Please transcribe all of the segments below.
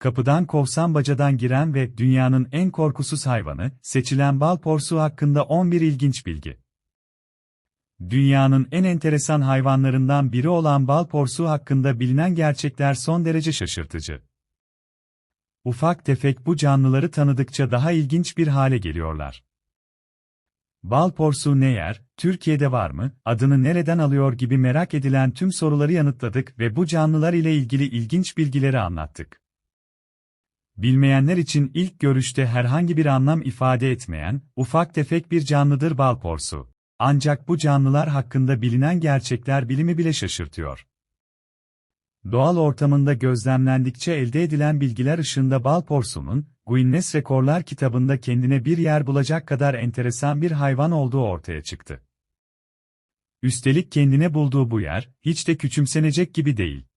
kapıdan kovsan bacadan giren ve dünyanın en korkusuz hayvanı, seçilen bal porsuğu hakkında 11 ilginç bilgi. Dünyanın en enteresan hayvanlarından biri olan bal porsuğu hakkında bilinen gerçekler son derece şaşırtıcı. Ufak tefek bu canlıları tanıdıkça daha ilginç bir hale geliyorlar. Bal porsuğu ne yer, Türkiye'de var mı, adını nereden alıyor gibi merak edilen tüm soruları yanıtladık ve bu canlılar ile ilgili ilginç bilgileri anlattık. Bilmeyenler için ilk görüşte herhangi bir anlam ifade etmeyen, ufak tefek bir canlıdır bal porsuğu. Ancak bu canlılar hakkında bilinen gerçekler bilimi bile şaşırtıyor. Doğal ortamında gözlemlendikçe elde edilen bilgiler ışığında bal porsuğunun, Guinness Rekorlar kitabında kendine bir yer bulacak kadar enteresan bir hayvan olduğu ortaya çıktı. Üstelik kendine bulduğu bu yer, hiç de küçümsenecek gibi değil.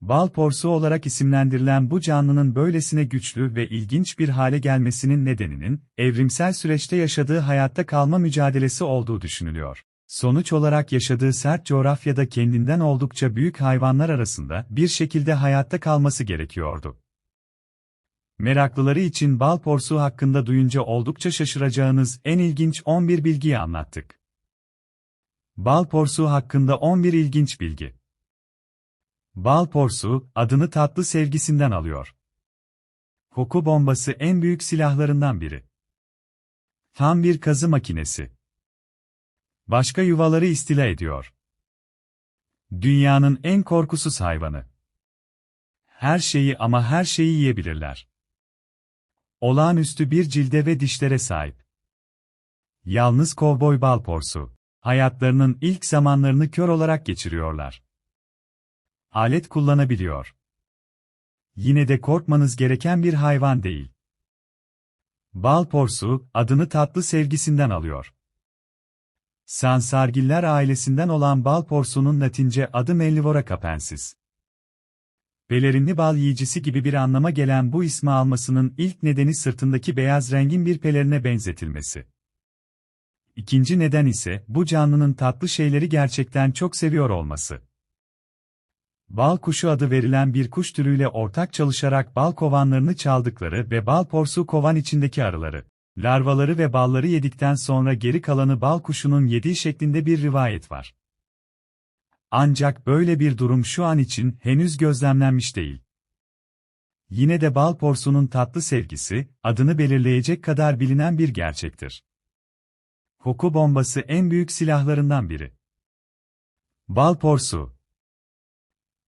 Bal porsuğu olarak isimlendirilen bu canlının böylesine güçlü ve ilginç bir hale gelmesinin nedeninin, evrimsel süreçte yaşadığı hayatta kalma mücadelesi olduğu düşünülüyor. Sonuç olarak yaşadığı sert coğrafyada kendinden oldukça büyük hayvanlar arasında bir şekilde hayatta kalması gerekiyordu. Meraklıları için bal porsuğu hakkında duyunca oldukça şaşıracağınız en ilginç 11 bilgiyi anlattık. Bal porsuğu hakkında 11 ilginç bilgi. Bal porsuğu, adını tatlı sevgisinden alıyor. Koku bombası en büyük silahlarından biri. Tam bir kazı makinesi. Başka yuvaları istila ediyor. Dünyanın en korkusuz hayvanı. Her şeyi ama her şeyi yiyebilirler. Olağanüstü bir cilde ve dişlere sahip. Yalnız kovboy balporsu. Hayatlarının ilk zamanlarını kör olarak geçiriyorlar. Alet kullanabiliyor. Yine de korkmanız gereken bir hayvan değil. Bal porsu, adını tatlı sevgisinden alıyor. Sansargiller ailesinden olan bal porsunun latince adı Mellivora capensis. Pelerinli bal yiyicisi gibi bir anlama gelen bu ismi almasının ilk nedeni sırtındaki beyaz rengin bir pelerine benzetilmesi. İkinci neden ise bu canlının tatlı şeyleri gerçekten çok seviyor olması. Bal kuşu adı verilen bir kuş türüyle ortak çalışarak bal kovanlarını çaldıkları ve bal porsu kovan içindeki arıları, larvaları ve balları yedikten sonra geri kalanı bal kuşunun yediği şeklinde bir rivayet var. Ancak böyle bir durum şu an için henüz gözlemlenmiş değil. Yine de bal porsunun tatlı sevgisi, adını belirleyecek kadar bilinen bir gerçektir. Koku bombası en büyük silahlarından biri. Bal porsu,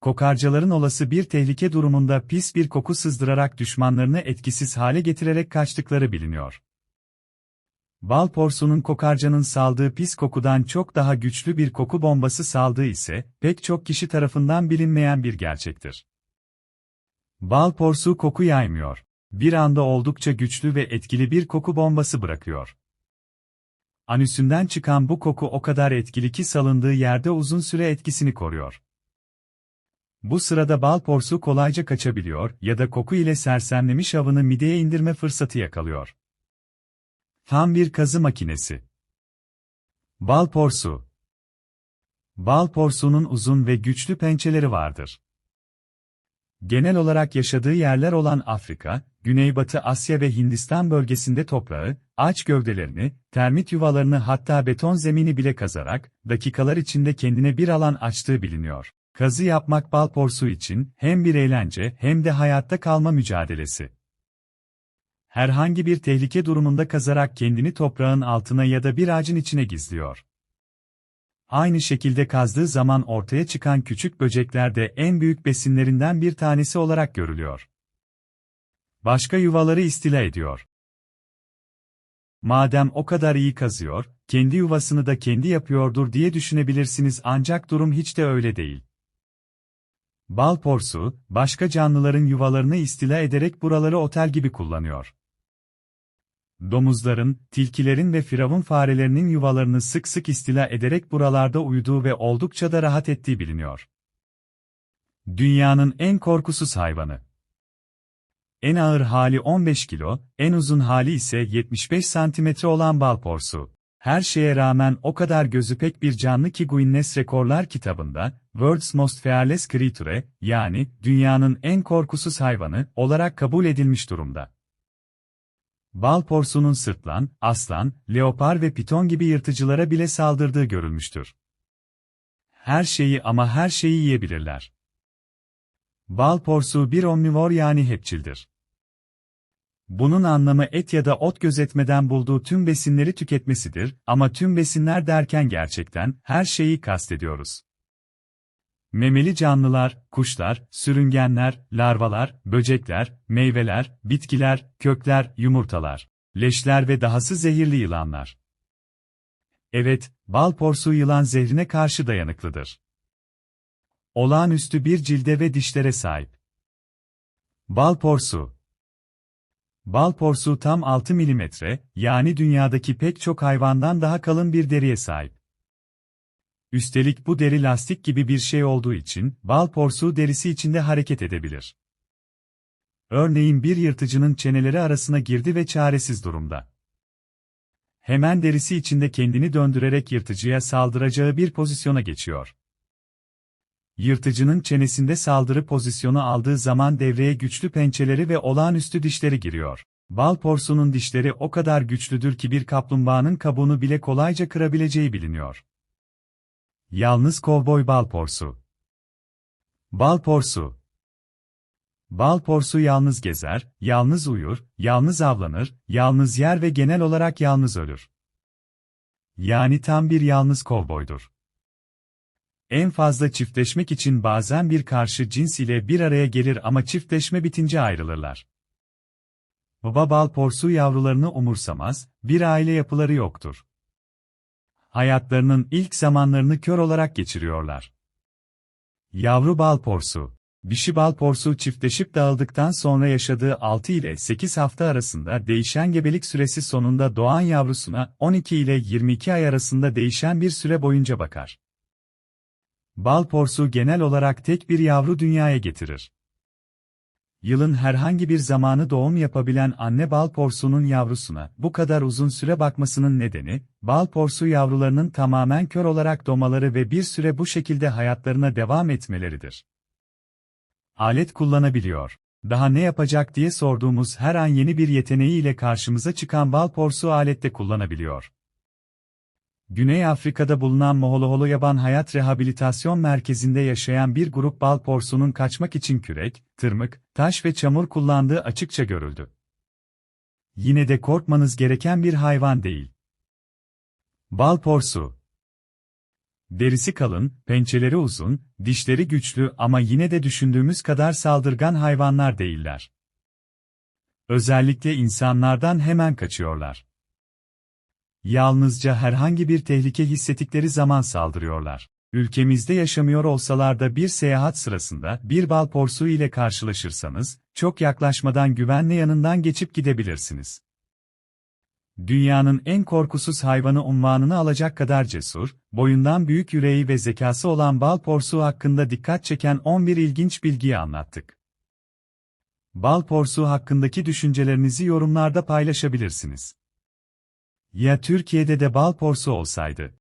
Kokarcaların olası bir tehlike durumunda pis bir koku sızdırarak düşmanlarını etkisiz hale getirerek kaçtıkları biliniyor. Bal porsunun kokarcanın saldığı pis kokudan çok daha güçlü bir koku bombası saldığı ise pek çok kişi tarafından bilinmeyen bir gerçektir. Bal porsu koku yaymıyor. Bir anda oldukça güçlü ve etkili bir koku bombası bırakıyor. Anüsünden çıkan bu koku o kadar etkili ki salındığı yerde uzun süre etkisini koruyor. Bu sırada bal porsu kolayca kaçabiliyor ya da koku ile sersemlemiş avını mideye indirme fırsatı yakalıyor. Tam bir kazı makinesi. Bal porsu. Bal porsuğunun uzun ve güçlü pençeleri vardır. Genel olarak yaşadığı yerler olan Afrika, Güneybatı Asya ve Hindistan bölgesinde toprağı, ağaç gövdelerini, termit yuvalarını hatta beton zemini bile kazarak, dakikalar içinde kendine bir alan açtığı biliniyor. Kazı yapmak bal porsu için hem bir eğlence hem de hayatta kalma mücadelesi. Herhangi bir tehlike durumunda kazarak kendini toprağın altına ya da bir ağacın içine gizliyor. Aynı şekilde kazdığı zaman ortaya çıkan küçük böcekler de en büyük besinlerinden bir tanesi olarak görülüyor. Başka yuvaları istila ediyor. Madem o kadar iyi kazıyor, kendi yuvasını da kendi yapıyordur diye düşünebilirsiniz ancak durum hiç de öyle değil. Bal porsu, başka canlıların yuvalarını istila ederek buraları otel gibi kullanıyor. Domuzların, tilkilerin ve firavun farelerinin yuvalarını sık sık istila ederek buralarda uyuduğu ve oldukça da rahat ettiği biliniyor. Dünyanın en korkusuz hayvanı. En ağır hali 15 kilo, en uzun hali ise 75 santimetre olan bal porsu. Her şeye rağmen o kadar gözü pek bir canlı ki Guinness Rekorlar kitabında, World's Most Fearless Creature, yani dünyanın en korkusuz hayvanı olarak kabul edilmiş durumda. Bal porsunun sırtlan, aslan, leopar ve piton gibi yırtıcılara bile saldırdığı görülmüştür. Her şeyi ama her şeyi yiyebilirler. Bal porsuğu bir omnivor yani hepçildir. Bunun anlamı et ya da ot gözetmeden bulduğu tüm besinleri tüketmesidir ama tüm besinler derken gerçekten her şeyi kastediyoruz. Memeli canlılar, kuşlar, sürüngenler, larvalar, böcekler, meyveler, bitkiler, kökler, yumurtalar, leşler ve dahası zehirli yılanlar. Evet, bal porsuğu yılan zehrine karşı dayanıklıdır. Olağanüstü bir cilde ve dişlere sahip. Bal porsuğu Bal porsuğu tam 6 mm, yani dünyadaki pek çok hayvandan daha kalın bir deriye sahip. Üstelik bu deri lastik gibi bir şey olduğu için, bal porsuğu derisi içinde hareket edebilir. Örneğin bir yırtıcının çeneleri arasına girdi ve çaresiz durumda. Hemen derisi içinde kendini döndürerek yırtıcıya saldıracağı bir pozisyona geçiyor. Yırtıcının çenesinde saldırı pozisyonu aldığı zaman devreye güçlü pençeleri ve olağanüstü dişleri giriyor. Bal porsunun dişleri o kadar güçlüdür ki bir kaplumbağanın kabuğunu bile kolayca kırabileceği biliniyor. Yalnız kovboy bal porsu. Bal porsu. Bal porsu yalnız gezer, yalnız uyur, yalnız avlanır, yalnız yer ve genel olarak yalnız ölür. Yani tam bir yalnız kovboydur. En fazla çiftleşmek için bazen bir karşı cins ile bir araya gelir ama çiftleşme bitince ayrılırlar. Baba bal porsu yavrularını umursamaz, bir aile yapıları yoktur. Hayatlarının ilk zamanlarını kör olarak geçiriyorlar. Yavru bal porsu Dişi bal porsu çiftleşip dağıldıktan sonra yaşadığı 6 ile 8 hafta arasında değişen gebelik süresi sonunda doğan yavrusuna 12 ile 22 ay arasında değişen bir süre boyunca bakar. Bal porsu genel olarak tek bir yavru dünyaya getirir. Yılın herhangi bir zamanı doğum yapabilen anne bal porsunun yavrusuna bu kadar uzun süre bakmasının nedeni, bal porsu yavrularının tamamen kör olarak doğmaları ve bir süre bu şekilde hayatlarına devam etmeleridir. Alet kullanabiliyor. Daha ne yapacak diye sorduğumuz her an yeni bir yeteneğiyle karşımıza çıkan bal porsu alette kullanabiliyor. Güney Afrika'da bulunan Moholoholo Yaban Hayat Rehabilitasyon Merkezi'nde yaşayan bir grup bal porsunun kaçmak için kürek, tırmık, taş ve çamur kullandığı açıkça görüldü. Yine de korkmanız gereken bir hayvan değil. Bal porsu Derisi kalın, pençeleri uzun, dişleri güçlü ama yine de düşündüğümüz kadar saldırgan hayvanlar değiller. Özellikle insanlardan hemen kaçıyorlar. Yalnızca herhangi bir tehlike hissettikleri zaman saldırıyorlar. Ülkemizde yaşamıyor olsalar da bir seyahat sırasında bir bal porsuğu ile karşılaşırsanız, çok yaklaşmadan güvenle yanından geçip gidebilirsiniz. Dünyanın en korkusuz hayvanı unvanını alacak kadar cesur, boyundan büyük yüreği ve zekası olan bal porsuğu hakkında dikkat çeken 11 ilginç bilgiyi anlattık. Bal porsuğu hakkındaki düşüncelerinizi yorumlarda paylaşabilirsiniz. Ya Türkiye'de de bal porsu olsaydı?